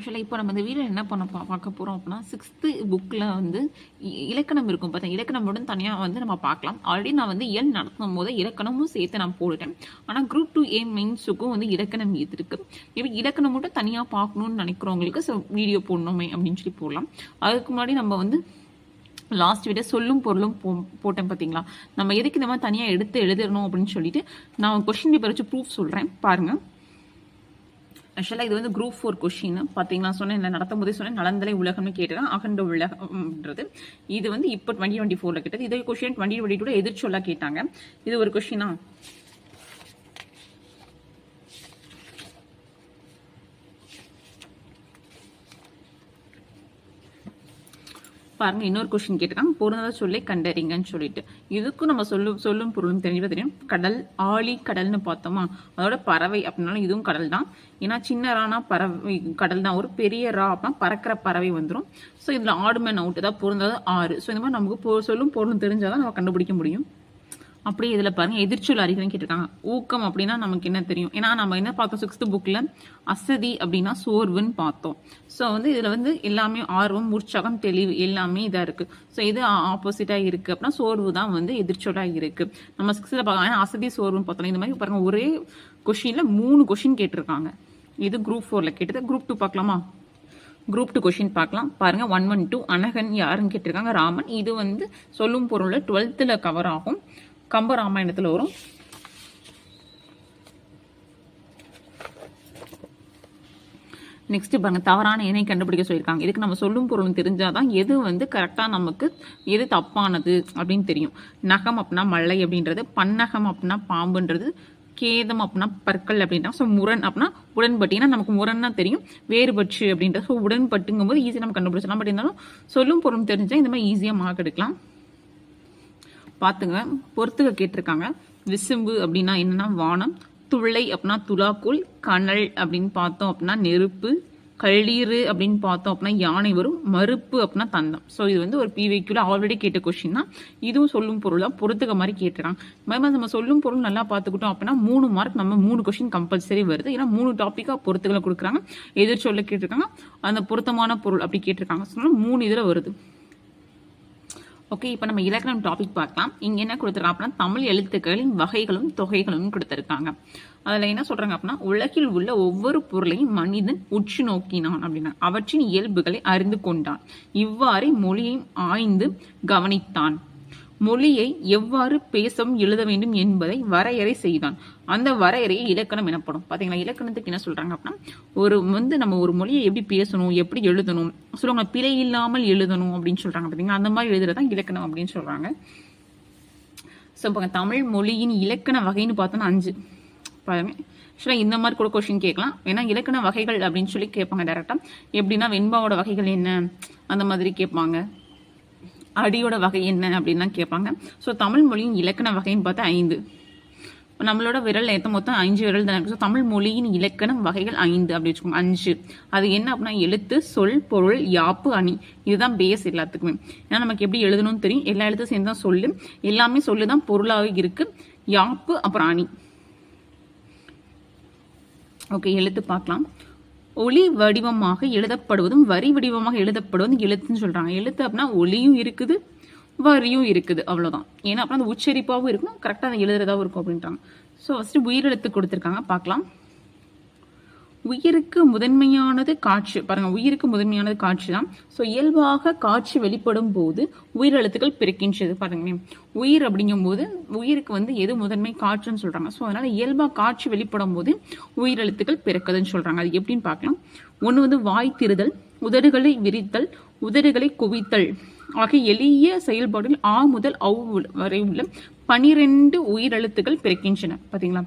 ஆக்சுவலாக இப்போ நம்ம இந்த வீடியோ என்ன பண்ண பா பார்க்க போகிறோம் அப்படின்னா சிக்ஸ்த்து புக்கில் வந்து இ- இலக்கணம் இருக்கும் பார்த்தா இலக்கணமுடன் தனியாக வந்து நம்ம பார்க்கலாம். ஆல்ரெடி நான் வந்து எல் நடத்தும் போது இலக்கணமும் சேர்த்து நான் போட்டுட்டேன். ஆனால் குரூப் டூ ஏ மெயின்ஸுக்கும் வந்து இலக்கணம் இருக்கு. இப்போ இலக்கணம் மட்டும் தனியாக பார்க்கணும்னு நினைக்கிறவங்களுக்கு ஸோ வீடியோ போடணுமே அப்படின்னு சொல்லி போடலாம். அதுக்கு முன்னாடி நம்ம வந்து லாஸ்ட் விட சொல்லும் பொருளும் போ போட்டேன் பார்த்தீங்களா நம்ம எதுக்கு இந்த மாதிரி தனியாக எடுத்து எழுதணும் அப்படின்னு சொல்லிட்டு நான் கொஷின் பேப்பர் வச்சு ப்ரூஃப் சொல்கிறேன் பாருங்கள் ஆக்சுவலாக இது வந்து குரூப் ஃபோர் கொஷின் பார்த்தீங்களா சொன்னேன் இல்லை நடத்தும் போதே சொன்னேன். நலந்தலை உலகம்னு கேட்டுதான் அகண்ட உலகம்ன்றது. இது வந்து இப்போ டுவெண்ட்டி டுவெண்ட்டி ஃபோரில் கேட்டது. இதே கொஷின் டுவெண்ட்டி டுவெண்ட்டி டூ எதிர்ச்சொல்லாக கேட்டாங்க. இது ஒரு கொஷினா பாருங்க இன்னொரு கொஸ்டின் கேட்டிருக்காங்க. பொருந்தாத சொல்லை கண்டறிங்கன்னு சொல்லிட்டு. இதுக்கும் நம்ம சொல்லும் சொல்லும் பொருளும் தெரிஞ்சு தெரியும். கடல் ஆழி கடல்னு பார்த்தோமா? அதோட பறவை அப்படின்னாலும் இதுவும் கடல் தான் ஏன்னா சின்ன ரானா பறவை கடல் தான் ஒரு பெரிய ரா அப்படின்னா பறக்கிற பறவை வந்துடும் ஸோ இதில் ஆடுமேன் அவுட் தான் பொருந்தாத ஆறு. ஸோ இந்த மாதிரி நமக்கு சொல்லும் பொருளும் தெரிஞ்சால் தான் நம்ம கண்டுபிடிக்க முடியும். அப்படியே இதில் பாருங்க எதிர்ச்சொல் அறிகுறின்னு கேட்டிருக்காங்க. ஊக்கம் அப்படின்னா நமக்கு என்ன தெரியும்? ஏன்னா நம்ம என்ன பார்த்தோம்? சிக்ஸ்த் புக்கில் அசதி அப்படின்னா சோர்வுன்னு பார்த்தோம். ஸோ வந்து இதில் வந்து எல்லாமே ஆர்வம் உற்சாகம் தெளிவு எல்லாமே இதாக இருக்குது ஸோ இது ஆப்போசிட்டாக இருக்குது அப்படின்னா சோர்வு தான் வந்து எதிர்ச்சொலாக இருக்குது நம்ம சிக்ஸ்த்தில் பார்க்கலாம் ஏன்னா அசதி சோர்வுன்னு பார்த்தோம் இந்த மாதிரி பாருங்க ஒரே கொஷினில் மூணு கொஷின் கேட்டிருக்காங்க. இது குரூப் ஃபோரில் கேட்டது. குரூப் டூ பார்க்கலாமா? குரூப் டூ கொஷின் பார்க்கலாம். பாருங்க ஒன் ஒன் டூ அனகன் யாருன்னு கேட்டிருக்காங்க? ராமன். இது வந்து சொல்லும் பொருளில் டுவெல்த்தில் கவர் ஆகும். கம்ப ராமாயணத்தில் வரும். நெக்ஸ்ட் பாருங்கள் தவறான இணை கண்டுபிடிக்க சொல்லியிருக்காங்க. இதுக்கு நம்ம சொல்லும் பொருளும் தெரிஞ்சாதான் எது வந்து கரெக்டாக நமக்கு எது தப்பானது அப்படின்னு தெரியும். நகம் அப்படின்னா மழை அப்படின்றது பன்னகம் அப்படின்னா பாம்புன்றது கேதம் அப்படின்னா பற்கள் அப்படின்றாங்க ஸோ முரண் அப்படின்னா உடன்பட்டு. நமக்கு முரண்னா தெரியும். வேறுபட்டு அப்படின்றது ஸோ உடன்பட்டுங்கும் போது ஈஸியாக நம்ம கண்டுபிடிச்சலாம் பட் இருந்தாலும் சொல்லும் பொருளும் தெரிஞ்சால் இந்த மாதிரி ஈஸியாக மார்க் எடுக்கலாம். பார்த்துங்க பொறுத்துக்க கேட்டிருக்காங்க. விசும்பு அப்படின்னா என்னன்னா வானம் துளை அப்படின்னா துலாக்கோல் கனல் அப்படின்னு பார்த்தோம் அப்படின்னா நெருப்பு கள்ளீறு அப்படின்னு பார்த்தோம் அப்படின்னா யானை வரும் மறுப்பு அப்படின்னா தந்தம். ஸோ இது வந்து ஒரு பிவைக்குள்ள ஆல்ரெடி கேட்ட கொஸ்டின் தான். இதுவும் சொல்லும் பொருள் தான் பொறுத்துக்க மாதிரி கேட்டுறாங்க மாதிரி நம்ம சொல்லும் பொருள் நல்லா பார்த்துக்கிட்டோம் அப்படின்னா மூணு மார்க் நம்ம மூணு கொஸ்டின் கம்பல்சரி வருது. ஏன்னா மூணு டாப்பிக்காக பொறுத்துக்களை கொடுக்குறாங்க. எதிர் சொல்ல கேட்டிருக்காங்க. அந்த பொருத்தமான பொருள் அப்படி கேட்டிருக்காங்க. சொன்னால் மூணு இதில் வருது. ஓகே இப்போ நம்ம இலக்கணம் டாபிக் பார்க்கலாம். இங்கே என்ன கொடுத்துருக்காங்க அப்படின்னா தமிழ் எழுத்துக்களின் வகைகளும் தொகைகளும் கொடுத்துருக்காங்க. அதில் என்ன சொல்கிறாங்க அப்படின்னா உலகில் உள்ள ஒவ்வொரு பொருளையும் மனிதன் உற்று நோக்கினான் அப்படின்னா அவற்றின் இயல்புகளை அறிந்து கொண்டான். இவ்வாறே மொழியை ஆய்ந்து கவனித்தான். மொழியை எவ்வாறு பேசவும் எழுத வேண்டும் என்பதை வரையறை செய்தான். அந்த வரையறையை இலக்கணம் எனப்படும். பார்த்தீங்களா இலக்கணத்துக்கு என்ன சொல்றாங்க அப்படின்னா ஒரு வந்து நம்ம ஒரு மொழியை எப்படி பேசணும் எப்படி எழுதணும் சொல்லுவாங்க பிழை இல்லாமல் எழுதணும் அப்படின்னு சொல்றாங்க பார்த்தீங்களா அந்த மாதிரி எழுதுறதுதான் இலக்கணம் அப்படின்னு சொல்றாங்க. ஸோ இப்போ தமிழ் மொழியின் இலக்கண வகைன்னு பார்த்தோன்னா அஞ்சு. பாருங்க. ஆக்சுவலாக இந்த மாதிரி கூட கொஷின் கேட்கலாம். ஏன்னா இலக்கண வகைகள் அப்படின்னு சொல்லி கேட்பாங்க டேரெக்டாக எப்படின்னா வெண்பாவோட வகைகள் என்ன? அந்த மாதிரி கேட்பாங்க. அடியோட வகை என்ன அப்படின்லாம் கேட்பாங்க. ஸோ தமிழ் மொழியின் இலக்கண வகைன்னு பார்த்தா ஐந்து. நம்மளோட விரல் ஏற்ற மொத்தம் அஞ்சு விரல் தான் ஸோ தமிழ் மொழியின் இலக்கணம் வகைகள் ஐந்து அப்படி வச்சுக்கோங்க. அஞ்சு. அது என்ன அப்படின்னா எழுத்து சொல் பொருள் யாப்பு அணி. இதுதான் பேஸ் எல்லாத்துக்குமே. ஏன்னா நமக்கு எப்படி எழுதணும்னு தெரியும். எல்லா எழுத்தும் சேர்ந்து தான் சொல்லு. எல்லாமே சொல்லு தான் பொருளாகவே இருக்கு. யாப்பு அப்புறம் அணி. ஓகே எழுத்து பார்க்கலாம். ஒளி வடிவமாக எழுதப்படுவதும் வரி வடிவமாக எழுதப்படுவதும் எழுத்துன்னு சொல்றாங்க. எழுத்து அப்படின்னா ஒளியும் இருக்குது வரியும் இருக்குது அவ்வளோதான் ஏன்னா அப்படின்னா அந்த உச்சரிப்பாகவும் இருக்கும் கரெக்டாக அதை எழுதுறதாகவும் இருக்கும் அப்படின்றாங்க ஸோ ஃபர்ஸ்ட் உயிரெழுத்து கொடுத்துருக்காங்க பார்க்கலாம். உயிருக்கு முதன்மையானது காற்று பாருங்க உயிருக்கு முதன்மையானது காற்று தான் ஸோ இயல்பாக காற்று வெளிப்படும் போது உயிரெழுத்துக்கள் பிறக்கின்றது பாருங்களேன். உயிர் அப்படிங்கும்போது உயிருக்கு வந்து எது முதன்மை காற்றுன்னு சொல்றாங்க. ஸோ அதனால இயல்பாக காற்று வெளிப்படும் போது உயிரெழுத்துக்கள் பிறக்குதுன்னு சொல்றாங்க. அது எப்படின்னு பார்க்கலாம். ஒன்று வந்து வாய் திருதல் உதடுகளை விரித்தல் உதடுகளை குவித்தல் ஆகிய எளிய செயல்பாடுகள் ஆ முதல் அவ் வரை உள்ள பனிரெண்டு உயிரெழுத்துக்கள் பிறக்கின்றன. பார்த்தீங்களா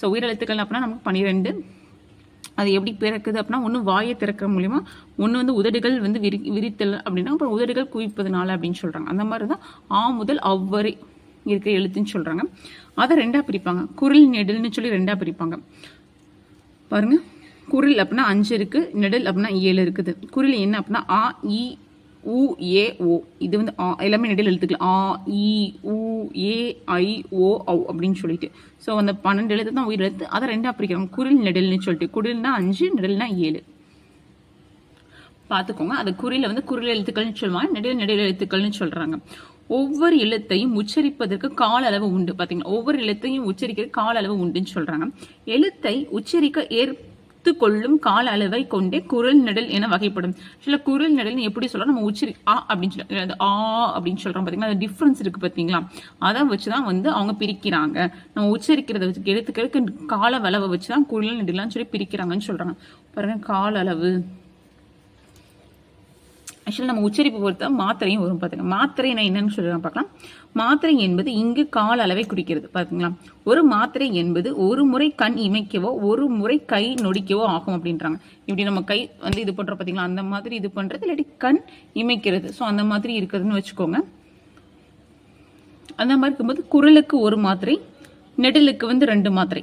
ஸோ உயிரெழுத்துக்கள் அப்படின்னா நமக்கு பனிரெண்டு அது எப்படி பிறக்குது அப்படின்னா ஒன்று வாயை திறக்கிற மூலிமா ஒன்று வந்து உதடுகள் வந்து விரி விரித்தல் அப்படின்னா அப்புறம் உதடுகள் குவிப்பதுனால அப்படின்னு சொல்கிறாங்க அந்த மாதிரி தான் ஆ முதல் அவ்வரை இருக்கிற எழுத்துன்னு சொல்கிறாங்க அதை ரெண்டாக பிரிப்பாங்க. குரல் நெடில்னு சொல்லி ரெண்டாக பிரிப்பாங்க. பாருங்கள் குரல் அப்படின்னா அஞ்சு இருக்குது நெடில் அப்படின்னா ஏழு இருக்குது. குரல் என்ன அப்படின்னா ஆ இ உ ஏ ஓ. இது வந்து ஆ எல்லாமே நெடில் எழுத்துக்கள் ஆ இ உ ஏ ஐ ஓ ஔ அப்படின்னு சொல்லிட்டு. ஸோ அந்த பன்னெண்டு எழுத்து தான் உயிர் எழுத்து. அதை ரெண்டாக பிரிக்கிறாங்க குரில் நெடில்னு சொல்லிட்டு. குடில்னா அஞ்சு நெடில்னா ஏழு. பார்த்துக்கோங்க. அது குறியில வந்து குரில் எழுத்துக்கள்னு சொல்லுவாங்க. நெடில் நெடில் எழுத்துக்கள்னு சொல்கிறாங்க ஒவ்வொரு எழுத்தையும் உச்சரிப்பதற்கு கால அளவு உண்டு. பாத்தீங்களா ஒவ்வொரு எழுத்தையும் உச்சரிக்க கால அளவு உண்டுன்னு சொல்கிறாங்க எழுத்தை உச்சரிக்க ஏற்றுக்கொள்ளும் கால அளவை கொண்டே குரல் நெடல் என வகைப்படும். சில குரல் நெடல் எப்படி சொல்ல நம்ம உச்சரி ஆ அப்படின்னு சொல்லி அது ஆ அப்படின்னு சொல்றோம் பார்த்தீங்களா அது டிஃப்ரென்ஸ் இருக்கு பாத்தீங்களா? அதை வச்சுதான் வந்து அவங்க பிரிக்கிறாங்க. நம்ம உச்சரிக்கிறத வச்சு எழுத்துக்களுக்கு கால அளவை வச்சுதான் குரல் நெடலாம் சொல்லி பிரிக்கிறாங்கன்னு சொல்றாங்க. பாருங்க கால அளவு. ஆக்சுவலாக நம்ம உச்சரிப்பு பொறுத்த மாத்திரையும் வரும் பார்த்துங்க. மாத்திரை நான் என்னன்னு சொல்லுறேன் பார்க்கலாம். மாத்திரை என்பது இங்கு கால அளவை குறிக்கிறது பார்த்தீங்களா? ஒரு மாத்திரை என்பது ஒரு முறை கண் இமைக்கவோ ஒரு முறை கை நொடிக்கவோ ஆகும் அப்படின்றாங்க. இப்படி நம்ம கை வந்து இது பண்ணுறோம் பார்த்தீங்களா? அந்த மாதிரி இது பண்ணுறது இல்லாட்டி கண் இமைக்கிறது. ஸோ அந்த மாதிரி இருக்குதுன்னு வச்சுக்கோங்க. அந்த மாதிரி இருக்கும்போது குரலுக்கு ஒரு மாத்திரை நெடலுக்கு வந்து ரெண்டு மாத்திரை.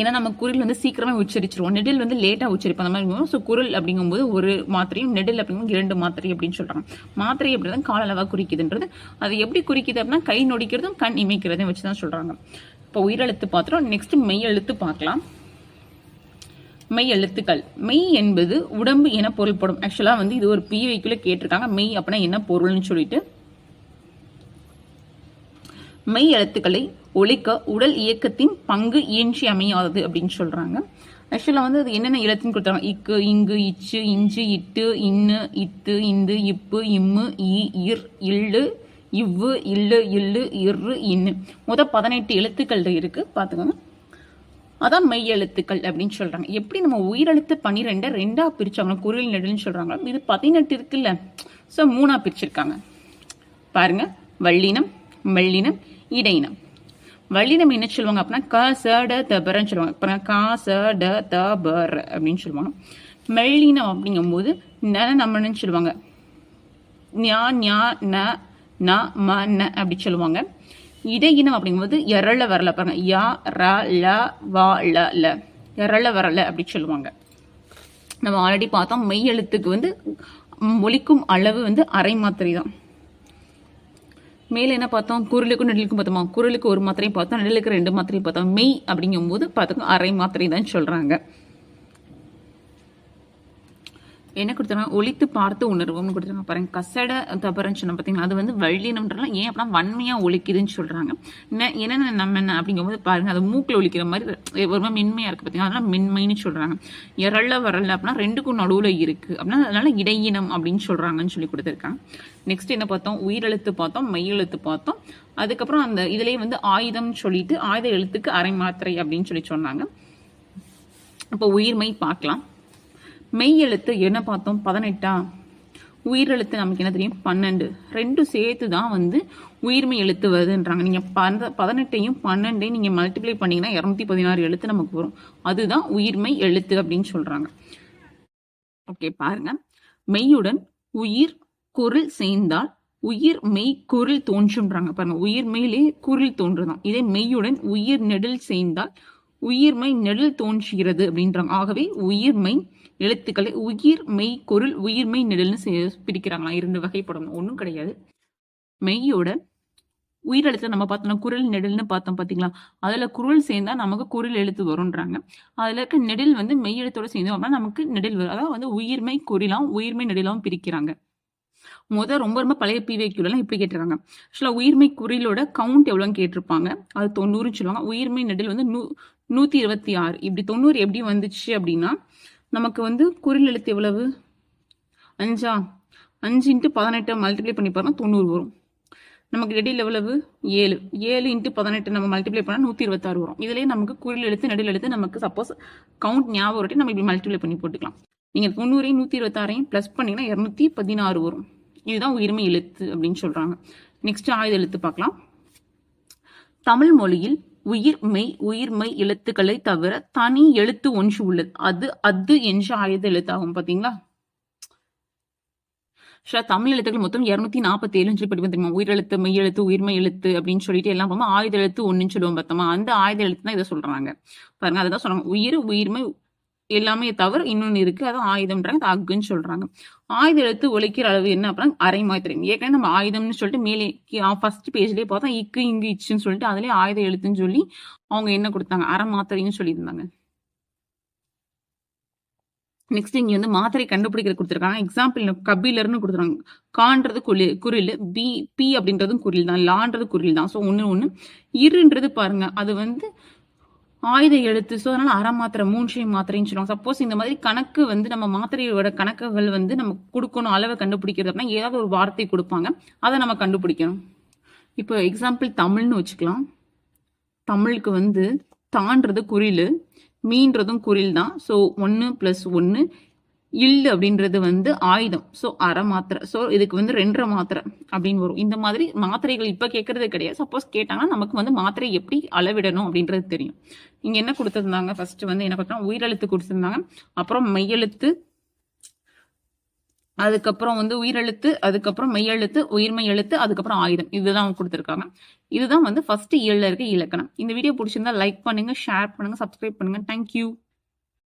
ஏன்னா நம்ம குரல் வந்து சீக்கிரமே உச்சரிச்சிருவோம். நெடில் வந்து லேட்டாக உச்சரிப்போம். அந்த மாதிரி ஸோ குரல் அப்படிங்கும்போது ஒரு மாத்திரையும் நெடில் அப்படிங்கும்போது இரண்டு மாத்திரை அப்படின்னு சொல்கிறாங்க மாத்திரை அப்படிதான் கால அளவாக குறிக்குதுன்றது. அது எப்படி குறிக்குது அப்படின்னா கை நொடிக்கிறதும் கண் இமைக்கிறதையும் வச்சு தான் சொல்கிறாங்க இப்போ உயிரெழுத்து பார்த்துறோம் நெக்ஸ்ட் மெய் எழுத்து பார்க்கலாம். மெய் எழுத்துக்கள். மெய் என்பது உடம்பு என பொருள்படும். ஆக்சுவலாக வந்து இது ஒரு பிவைக்குள்ள கேட்டிருக்காங்க. மெய் அப்படின்னா என்ன பொருள்னு சொல்லிட்டு. மெய் எழுத்துக்களை ஒழிக்க உடல் இயக்கத்தின் பங்கு இயன்றி அமையாதது அப்படின்னு சொல்றாங்க. ஆக்சுவலாக வந்து அது என்னென்ன எழுத்துன்னு கொடுத்தாங்க இக்கு இங்கு இச்சு இஞ்சு இட்டு இன்னு இத்து இந்து இப்பு இம்மு இ இர் இல்லு இவ்வு இல்லு இல்லு இரு இன்னு. மொதல் பதினெட்டு எழுத்துக்கள் இருக்கு. பார்த்துக்கோங்க. அதான் மெய் எழுத்துக்கள் அப்படின்னு சொல்றாங்க. எப்படி நம்ம உயிரெழுத்து பன்னிரெண்டை ரெண்டா பிரிச்சாங்களோ குரல் நெடுன்னு சொல்கிறாங்களோ இது பதினெட்டு இருக்குல்ல. ஸோ மூணா பிரிச்சிருக்காங்க. பாருங்க. வள்ளினம் மெல்லினம் இடையினம் வள்ளினம் என்ன சொல்லுவாங்க அப்படின்னா க ச ட த பரன்னு சொல்லுவாங்க. அப்புறம் கா ச ட த பர் அப்படின்னு சொல்லுவாங்க. மெல்லினம் அப்படிங்கும்போது ந நம்மன்னு சொல்லுவாங்க? ஞா ஞா ந ந ம ந அப்படி சொல்லுவாங்க. இடையினம் அப்படிங்கும்போது எரள வரல பாருங்க. யா ர ல வா ல ல. எரள வரல அப்படி சொல்லுவாங்க. நம்ம ஆல்ரெடி பார்த்தோம் மெய் எழுத்துக்கு வந்து மொழிக்கும் அளவு வந்து அரை மாத்திரை தான் மேலே என்ன பார்த்தோம்? குரலுக்கும் நெடலுக்கும் பார்த்தோமா? குரலுக்கு ஒரு மாத்திரையும் பார்த்தோம் நெடலுக்கு ரெண்டு மாத்திரையும் பார்த்தோம். மெய் அப்படிங்கும்போது பார்த்தோம் அரை மாத்திரை தான் சொல்கிறாங்க என்ன கொடுத்தாங்க ஒழித்து பார்த்து உணர்வும்னு கொடுத்தாங்க பாருங்க கசட தபரன்னு சொன்ன பார்த்தீங்களா அது வந்து வள்ளினம்ன்றலாம் ஏன் அப்படின்னா வன்மையாக ஒழிக்குதுன்னு சொல்கிறாங்க என்னென்ன நம்ம என்ன அப்படிங்கும்போது பாருங்க அது மூக்கில் ஒழிக்கிற மாதிரி ஒரு மென்மையாக இருக்குது இருக்கு பார்த்தீங்கன்னா அதெல்லாம் மென்மைன்னு சொல்கிறாங்க எரல்ல வரல அப்படின்னா ரெண்டுக்கும் நடுவில் இருக்குது அப்படின்னா அதனால இடையினம் அப்படின்னு சொல்கிறாங்கன்னு சொல்லி கொடுத்துருக்காங்க. நெக்ஸ்ட் என்ன பார்த்தோம்? உயிரெழுத்து பார்த்தோம் மெய்யெழுத்து பார்த்தோம். அதுக்கப்புறம் அந்த இதுலேயே வந்து ஆயுதம் சொல்லிட்டு ஆயுத எழுத்துக்கு அரை மாத்திரை அப்படின்னு சொல்லி சொன்னாங்க. இப்போ உயிர்மை பார்க்கலாம். மெய் எழுத்து என்ன பார்த்தோம்? பதினெட்டா? உயிரெழுத்து நமக்கு என்ன தெரியும்? பன்னெண்டு. ரெண்டும் சேர்த்து தான் வந்து உயிர்மை எழுத்து வருதுன்றாங்க நீங்கள் பத பதினெட்டையும் பன்னெண்டையும் நீங்கள் மல்டிப்ளை பண்ணிங்கன்னா இரநூத்தி பதினாறு எழுத்து நமக்கு வரும். அதுதான் உயிர்மை எழுத்து அப்படின்னு சொல்கிறாங்க ஓகே பாருங்க. மெய்யுடன் உயிர் குரல் சேர்ந்தால் உயிர் மெய் குரல் தோன்றும்ன்றாங்க. பாருங்க உயிர் மெயிலே குரல் தோன்றுதான். இதே மெய்யுடன் உயிர் நெடில் சேர்ந்தால் உயிர்மை நெடில் தோன்றுகிறது அப்படின்றாங்க. ஆகவே உயிர்மை எழுத்துக்களை உயிர் மெய் குரல் உயிர்மெய் நெடல்னு பிரிக்கிறாங்களா இரண்டு வகைப்படும். ஒன்றும் கிடையாது. மெய்யோட உயிரெழுத்தை நம்ம பார்த்தோம்னா குரல் நெடல்னு பார்த்தோம் பார்த்தீங்களா? அதில் குரல் சேர்ந்தா நமக்கு குரல் எழுத்து வரும்ன்றாங்க. அதில் இருக்க நெடில் வந்து மெய் எழுத்தோட சேர்ந்தோம் அப்படின்னா நமக்கு நெடில் வரும். அதாவது வந்து உயிர்மை குறிலாம் உயிர்மை நெடிலாவும் பிரிக்கிறாங்க. முதல் ரொம்ப ரொம்ப பழைய பிவேக்கியூலாம் இப்படி கேட்டிருக்காங்க. ஆக்சுவலாக உயிர்மை குரலோட கவுண்ட் எவ்வளோன்னு கேட்டிருப்பாங்க. அது தொண்ணூறுன்னு சொல்லுவாங்க. உயிர்மை நெடில் வந்து நூ நூற்றி இருபத்தி ஆறு. இப்படி தொண்ணூறு எப்படி வந்துச்சு அப்படின்னா நமக்கு வந்து குறில் எழுத்து எவ்வளவு? அஞ்சா? அஞ்சு இன்ட்டு பதினெட்டை மல்டிப்ளை பண்ணி பாருங்க தொண்ணூறு வரும். நமக்கு நெடில் எவ்வளவு? ஏழு. ஏழு இன்ட்டு பதினெட்டு நம்ம மல்டிப்ளை பண்ணால் நூற்றி இருபத்தாறு வரும். இதுலேயே நமக்கு குறில் எழுத்து நெடில் எழுத்து நமக்கு சப்போஸ் கவுண்ட் ஞாபகம் வரட்டி நம்ம இப்படி மல்டிப்ளை பண்ணி போட்டுக்கலாம். நீங்கள் தொண்ணூறையும் நூற்றி இருபத்தாறையும் ப்ளஸ் பண்ணிங்கன்னா இரநூத்தி பதினாறு வரும். இதுதான் உயிர்மை எழுத்து அப்படின்னு சொல்கிறாங்க நெக்ஸ்ட் ஆயுத எழுத்து பார்க்கலாம். தமிழ் மொழியில் உயிர் மெய் உயிர்மெய் எழுத்துக்களை தவிர தனி எழுத்து ஒன்று உள்ளது. அது அது என்ற ஆயுத எழுத்தாகும் பாத்தீங்களா? தமிழ் எழுத்துக்கள் மொத்தம் இருநூத்தி நாற்பத்தி ஏழு சொல்லி படிப்போம் தெரியுமா? உயிரெழுத்து மெய் எழுத்து உயிர்மை எழுத்து அப்படின்னு சொல்லிட்டு எல்லாம் போமா ஆயுத எழுத்து ஒன்றுன்னு சொல்லுவோம் பார்த்தோமா? அந்த ஆயுத எழுத்து தான் இதை சொல்றாங்க. பாருங்க அதுதான் சொல்றாங்க. உயிர் உயிர்மை எல்லாமே தவிர இன்னொன்று இருக்கு. அதுவும் ஆயுதம்ன்றாங்க. அது அக்குன்னு சொல்றாங்க. ஆயுத எழுத்து ஒழிக்கிற அளவு என்ன அப்புறம் அரை மாத்திரை ஏற்கனவே நம்ம ஆயுதம்னு சொல்லிட்டு மேலே ஃபர்ஸ்ட் பேஜ்லேயே பார்த்தா இக்கு இங்கு இச்சுன்னு சொல்லிட்டு அதுலேயே ஆயுத எழுத்துன்னு சொல்லி அவங்க என்ன கொடுத்தாங்க? அரை மாத்திரைன்னு சொல்லியிருந்தாங்க. நெக்ஸ்ட் இங்க வந்து மாத்திரை கண்டுபிடிக்கிறது கொடுத்துருக்காங்க. எக்ஸாம்பிள் கபிலர்னு கொடுத்துருக்காங்க. கான்றது குளி குரில். பி பி அப்படின்றதும் குரில் தான். லான்றது குரில் தான். ஸோ ஒன்று ஒன்று இருன்றது பாருங்க. அது வந்து ஆயுத எழுத்து ஸோ அதனால அரை மாத்திரை மூன்றை மாத்திரைன்னு சொல்லுவாங்க. சப்போஸ் இந்த மாதிரி கணக்கு வந்து நம்ம மாத்திரையோட கணக்குகள் வந்து நம்ம கொடுக்கணும் அளவை கண்டுபிடிக்கிறது அப்படின்னா ஏதாவது ஒரு வார்த்தை கொடுப்பாங்க. அதை நம்ம கண்டுபிடிக்கணும். இப்போ எக்ஸாம்பிள் தமிழ்னு வச்சுக்கலாம். தமிழுக்கு வந்து தான்றது குறில் மீன்றதும் குறில் தான் ஸோ ஒன்று ப்ளஸ் ஒன்று இல் அப்படின்றது வந்து ஆயுதம். ஸோ அரை மாத்திரை. ஸோ இதுக்கு வந்து ரெண்டரை மாத்திரை அப்படின்னு வரும். இந்த மாதிரி மாத்திரைகள் இப்போ கேட்கறது கிடையாது. சப்போஸ் கேட்டாங்கன்னா நமக்கு வந்து மாத்திரை எப்படி அளவிடணும் அப்படின்றது தெரியும். இங்கே என்ன கொடுத்துருந்தாங்க? ஃபர்ஸ்ட் வந்து என்ன பார்த்தா உயிரெழுத்து கொடுத்துருந்தாங்க. அப்புறம் மெய்யெழுத்து அதுக்கப்புறம் வந்து உயிரெழுத்து அதுக்கப்புறம் மெய்யெழுத்து உயிர்மை எழுத்து அதுக்கப்புறம் ஆயுதம். இதுதான் கொடுத்துருக்காங்க. இதுதான் வந்து ஃபர்ஸ்ட் இயல்ல இருக்க இலக்கணம். இந்த வீடியோ பிடிச்சிருந்தா லைக் பண்ணுங்க ஷேர் பண்ணுங்க சப்ஸ்கிரைப் பண்ணுங்க. தேங்க்யூ